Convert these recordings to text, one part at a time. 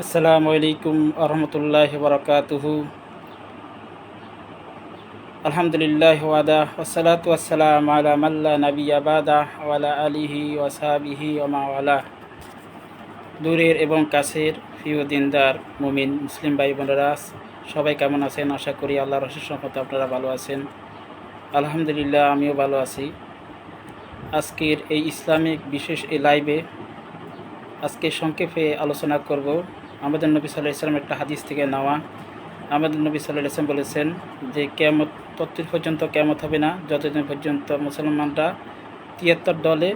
আসসালামু আলাইকুম আরহামতুল্লাহ বরকাতুহু। আলহামদুলিল্লাহ ওয়াদা ওসালাত ওয়াসালাম আলা মাল্লা নবী আবাদা ওয়ালা আলিহি ওয়াসাবিহি ওমাওয়ালা দূরের এবং কাছের প্রিয় দিনদার, মুমিন, মুসলিম ভাই বোনেরা, সবাই কেমন আছেন? আশা করি আল্লাহর রসের সম্পর্কে আপনারা ভালো আছেন। আলহামদুলিল্লাহ, আমিও ভালো আছি। আজকের এই ইসলামিক বিশেষ এই লাইভে আজকে সংক্ষেপে আলোচনা করব। আমাদের নবী সাল্লাহ ইসলাম একটা হাদিস থেকে নেওয়া। আমাদের নবী সাল্লাহ ইসলাম বলেছেন যে কেমত ততদিন পর্যন্ত কেমত হবে না, যতদিন পর্যন্ত মুসলমানরা তিয়াত্তর দলে,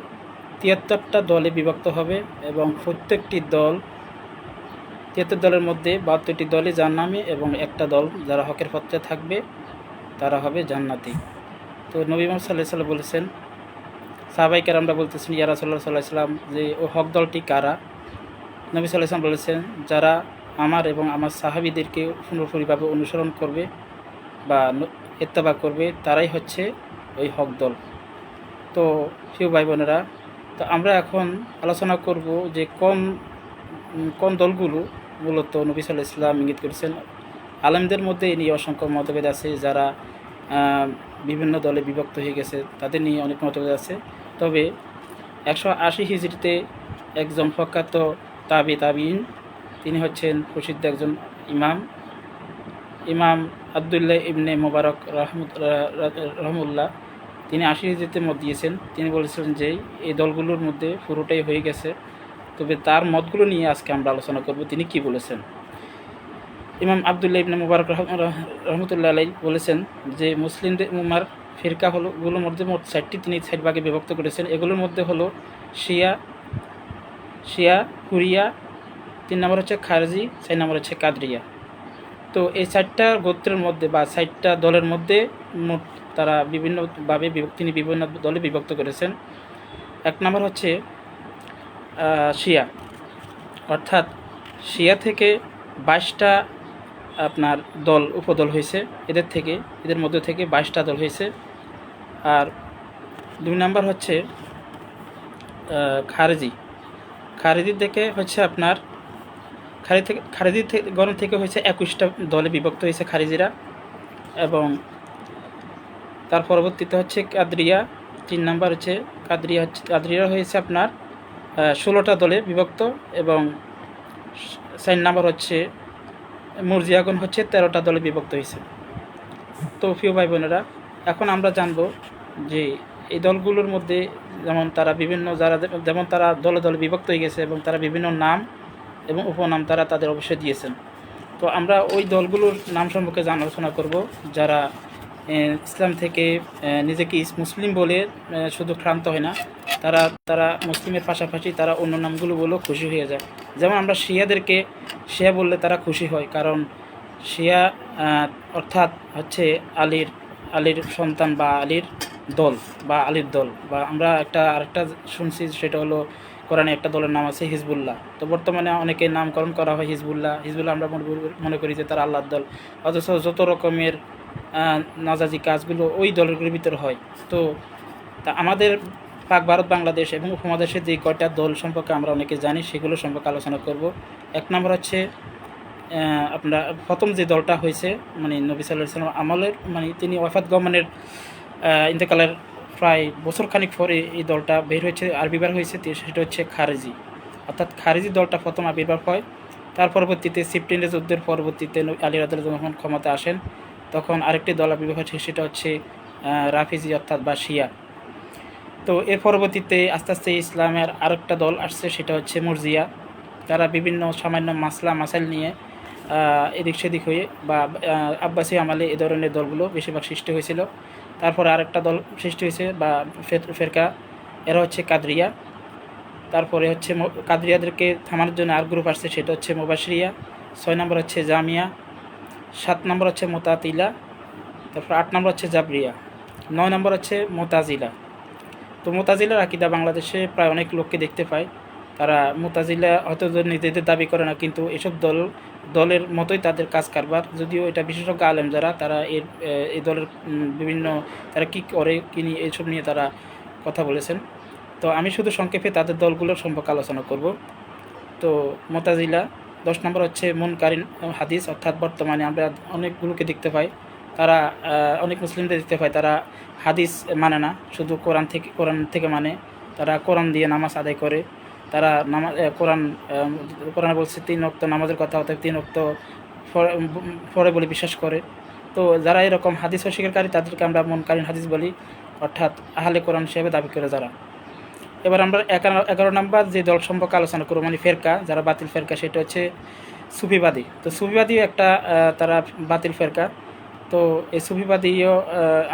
তিয়াত্তরটা দলে বিভক্ত হবে এবং প্রত্যেকটি দল, তিয়াত্তর দলের মধ্যে বাহাত্তরটি দলই জান্নামে এবং একটা দল যারা হকের পথে থাকবে, তারা হবে জান্নাতি। তো নবী মোহাম্মদ সাল্লাহ সাল্লাম বলেছেন সাহাবাইকার আমরা বলতেছেন, ইয়া রাসল্লাহ সাল্লাহ সাল্লাম যে, ও হক দলটি কারা? নবী সাল্লাম বলেছেন, যারা আমার এবং আমার সাহাবিদেরকে পুরোপুরিভাবে অনুসরণ করবে বা এত্তাবা করবে, তারাই হচ্ছে ওই হক দল। তো প্রিয় ভাই বোনেরা তো আমরা এখন আলোচনা করব যে কোন কোন দলগুলো মূলত নবী সাল্লাহ ইসলাম ইঙ্গিত করেছেন। আলেমদের মধ্যে নিয়ে অসংখ্য মতভেদ আছে, যারা বিভিন্ন দলে বিভক্ত হয়ে গেছে, তাদের নিয়ে অনেক মতভেদ আছে। তবে একশো আশি হিজড়িতে একজন প্রখ্যাত তাবি তাবিন তিনি হচ্ছেন প্রসিদ্ধ একজন ইমাম। ইমাম আবদুল্লাহ ইবনে মোবারক রহমত রহমুল্লাহ। তিনি আশি হিজড়িতে মত দিয়েছেন। তিনি বলেছিলেন যে, এই দলগুলোর মধ্যে পুরোটাই হয়ে গেছে। তবে তার মতগুলো নিয়ে আজকে আমরা আলোচনা করব। তিনি কি বলেছেন? ইমাম আবদুল্লাহ ইবনে মুবারক রহমতুল্লাহ আলাই বলেছেন যে মুসলিমদের উমার ফিরকা হলো, গুলোর মধ্যে মোট ষাটটি তিনি ষাট ভাগে বিভক্ত করেছেন। এগুলোর মধ্যে হলো শিয়া শিয়া হুরিয়া তিন নম্বর হচ্ছে খারজি, চার নম্বর হচ্ছে কাদরিয়া। তো এই চারটা গোত্রের মধ্যে বা চারটা দলের মধ্যে মোট তারা বিভিন্নভাবে তিনি বিভিন্ন দলে বিভক্ত করেছেন। এক নম্বর হচ্ছে শিয়া। অর্থাৎ শিয়া থেকে বাইশটা আপনার দল, উপদল হয়েছে। এদের থেকে, এদের মধ্যে থেকে বাইশটা দল হয়েছে। আর দুই নাম্বার হচ্ছে খারেজি। খারেজি থেকে হচ্ছে আপনার খারি থেকে থেকে গণ থেকে হয়েছে একুশটা দলে বিভক্ত হয়েছে খারিজিরা এবং তার পরবর্তীতে হচ্ছে কাদরিয়া, তিন নাম্বার হচ্ছে কাদরিয়া হচ্ছে কাদরিয়া হয়েছে আপনার ষোলোটা দলে বিভক্ত এবং চার নাম্বার হচ্ছে মুরজিয়াগন হচ্ছে তেরোটা দলে বিভক্ত হয়েছে। তো প্রিয় ভাই বোনেরা, এখন আমরা জানব যে এই দলগুলোর মধ্যে যেমন তারা বিভিন্ন যারা যেমন তারা দলে দলে বিভক্ত হয়ে গেছে এবং তারা বিভিন্ন নাম এবং উপনাম তারা তাদের অবশ্যই দিয়েছেন। তো আমরা ওই দলগুলোর নাম সম্পর্কে আলোচনা করব, যারা ইসলাম থেকে নিজেকে মুসলিম বলে শুধু ক্রান্ত হয় না, তারা তারা মুসলিমের পাশাপাশি তারা অন্য নামগুলো বলেও খুশি হয়ে যায়। যেমন আমরা শিয়াদেরকে, শিয়া বললে তারা খুশি হয়, কারণ শিয়া অর্থাৎ হচ্ছে আলীর আলীর সন্তান বা আলীর দল বা আলীর দল বা আমরা একটা আরেকটা শুনছি সেটা হলো কোরআনে একটা দলের নাম আছে হিজবুল্লাহ। তো বর্তমানে অনেকে নামকরণ করা হয় হিজবুল্লাহ। হিজবুল্লাহ আমরা মনে করি যে তারা আল্লাহর দল। অথচ যত রকমের নাজাজি কাজগুলো ওই দলগুলোর ভিতরে হয়। তো তা আমাদের পাক ভারত বাংলাদেশ এবং উপমহাদেশের যে কয়টা দল সম্পর্কে আমরা অনেকে জানি, সেগুলো সম্পর্কে আলোচনা করব। এক নম্বর হচ্ছে আপনার প্রথম যে দলটা হয়েছে মানে নবী সাল্লাহ সাল্লাম আমলের মানে তিনি ওয়াফাত গমনের ইন্তেকালের প্রায় বছর খানিক পরে এই দলটা বের হয়েছে আবির্ভাব হয়েছে সেটা হচ্ছে খারেজি। অর্থাৎ খারেজি দলটা প্রথম আবির্ভাব হয় তার পরবর্তীতে সেপ্টেম্বর যুদ্ধের পরবর্তীতে আলী রাদুল যখন ক্ষমতা আসেন। তখন আরেকটি দল আবির্ভাব হয়েছে, সেটা হচ্ছে রাফিজি অর্থাৎ বা শিয়া। তো এর পরবর্তীতে আস্তে আস্তে ইসলামের আরেকটা দল আসছে, সেটা হচ্ছে মুরজিয়া। তারা বিভিন্ন সামান্য মাসলা, মাসাইল নিয়ে এদিক সেদিক হয়ে বা আব্বাসী আমালে এ ধরনের দলগুলো বেশিরভাগ সৃষ্টি হয়েছিল। তারপরে আরেকটা দল সৃষ্টি হয়েছে, বা ফেরকা। এরা হচ্ছে কাদরিয়া। তারপরে হচ্ছে কাদরিয়াদেরকে থামানোর জন্য আর গ্রুপ আসছে, সেটা হচ্ছে মোবাশরিয়া। ছয় নম্বর হচ্ছে জামিয়া। সাত নম্বর হচ্ছে মোতাতিলা। তারপর আট নম্বর হচ্ছে জাবরিয়া। নয় নম্বর হচ্ছে মোতাজিলা। তো মোতাজিলার আকিদা বাংলাদেশে প্রায় অনেক লোককে দেখতে পায়। তারা মোতাজিলা হয়তো নিজেদের দাবি করে না, কিন্তু এসব দল, দলের মতোই তাদের কাজ কারবার। যদিও এটা বিশেষজ্ঞ আলেম যারা, তারা এর এই দলের বিভিন্ন, তারা কী করে, কী নিয়ে এইসব নিয়ে তারা কথা বলেছেন। তো আমি শুধু সংক্ষেপে তাদের দলগুলোর সম্পর্কে আলোচনা করব। তো মোতাজিলা, দশ নম্বর হচ্ছে মুনকারিন হাদিস, অর্থাৎ বর্তমানে আমরা অনেকগুলোকে দেখতে পাই। তারা অনেক মুসলিমদের দেখতে পাই, তারা হাদিস মানে না, শুধু কোরআন থেকে কোরআন থেকে মানে। তারা কোরআন দিয়ে নামাজ আদায় করে। তারা নামাজ কোরআন কোরআনে বলছে তিন অক্ত নামাজের কথা অর্থাৎ তিন অক্ত পরে বলে বিশ্বাস করে। তো যারা এরকম হাদিস অস্বীকারী, তাদেরকে আমরা মনকালীন হাদিস বলি। অর্থাৎ আহলে কোরআন হিসেবে দাবি করে যারা। এবার আমরা এগারো নম্বর যে দল সম্পর্কে আলোচনা করব মানে ফেরকা, যারা বাতিল ফেরকা, সেটা হচ্ছে সুফিবাদী। তো সুফিবাদী একটা তারা বাতিল ফেরকা। তো এই সুফিবাদীও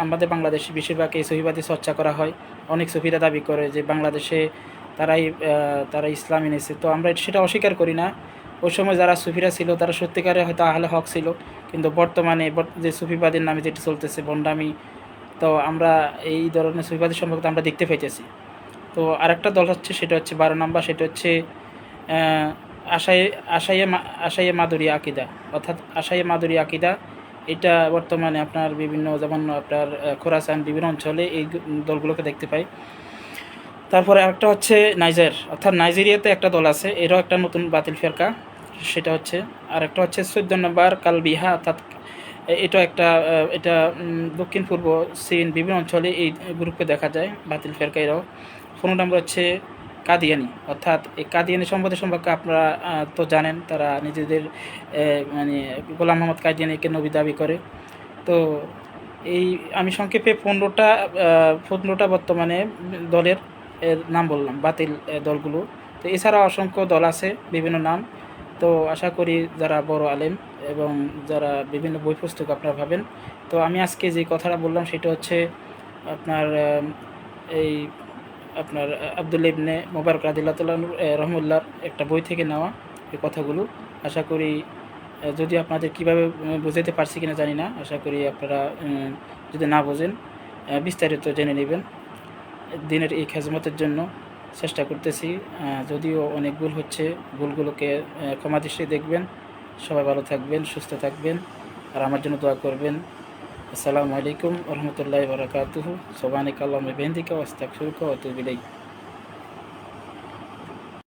আমাদের বাংলাদেশে বেশিরভাগ এই সুফিবাদী চর্চা করা হয়। অনেক সুফিরা দাবি করে যে বাংলাদেশে তারাই তারা ইসলাম এনেছে। তো আমরা সেটা অস্বীকার করি না। ওই সময় যারা সুফিরা ছিল, তারা সত্যিকারে হয়তো আহলে হক ছিল। কিন্তু বর্তমানে বর্ত- যে সুফিবাদীর নামে যেটি চলতেছে, বন্ডামি, তো আমরা এই ধরনের সুফিবাদী সম্পর্কে আমরা দেখতে পাইতেছি। তো আরেকটা দল হচ্ছে, সেটা হচ্ছে বারো নম্বর, সেটা হচ্ছে আশাই, আশাইয়ে আশাইয়ে মাদুরি আকিদা। অর্থাৎ আশাইয়ে মাদুরি আকিদা, এটা বর্তমানে আপনার বিভিন্ন, যেমন আপনার খোরাসান বিভিন্ন অঞ্চলে এই দলগুলোকে দেখতে পাই। তারপরে আরেকটা হচ্ছে নাইজার। অর্থাৎ নাইজেরিয়াতে একটা দল আছে, এরও একটা নতুন বাতিল ফেরকা, সেটা হচ্ছে। আর একটা হচ্ছে চোদ্দ নম্বর কালবিহা, অর্থাৎ এটা একটা এটা দক্ষিণ পূর্ব চীন বিভিন্ন অঞ্চলে এই গ্রুপকে দেখা যায়, বাতিল ফেরকা এরাও। পনেরো নম্বর হচ্ছে কাদিয়ানি, অর্থাৎ এই কাদিয়ানি সম্পদের সম্পর্কে আপনারা তো জানেন, তারা নিজেদের মানে গোলাম মোহাম্মদ কাদিয়ানিকে নবী দাবি করে। তো এই, আমি সংক্ষেপে পনেরোটা পনেরোটা বর্তমানে দলের নাম বললাম, বাতিল দলগুলো। তো এছাড়া অসংখ্য দল আছে, বিভিন্ন নাম। তো আশা করি যারা বড় আলেম এবং যারা বিভিন্ন বই পুস্তক আপনারা ভাবেন, তো আমি আজকে যে কথাটা বললাম সেটা হচ্ছে আপনার এই আপনার আবদুল ইবনে মোবারক রাদিল্লাহ রহমুল্লার একটা বই থেকে নেওয়া এই কথাগুলো। আশা করি যদি আপনাদের কীভাবে বুঝাতে পারছি কিনা জানি না। আশা করি আপনারা যদি না বোঝেন বিস্তারিত জেনে নেবেন। দিনের এই খেজমতের জন্য চেষ্টা করতেছি যদিও অনেক ভুল হচ্ছে, ভুলগুলোকে ক্ষমা দৃষ্টি দেখবেন। সবাই ভালো থাকবেন, সুস্থ থাকবেন, আর আমার জন্য দোয়া করবেন। আসসালামু আলাইকুম রহমতুল্লাহ বরকাতুহু। সোবানিক আল্লাহ বেন্দিকা শুরু করতে অতুবিলাই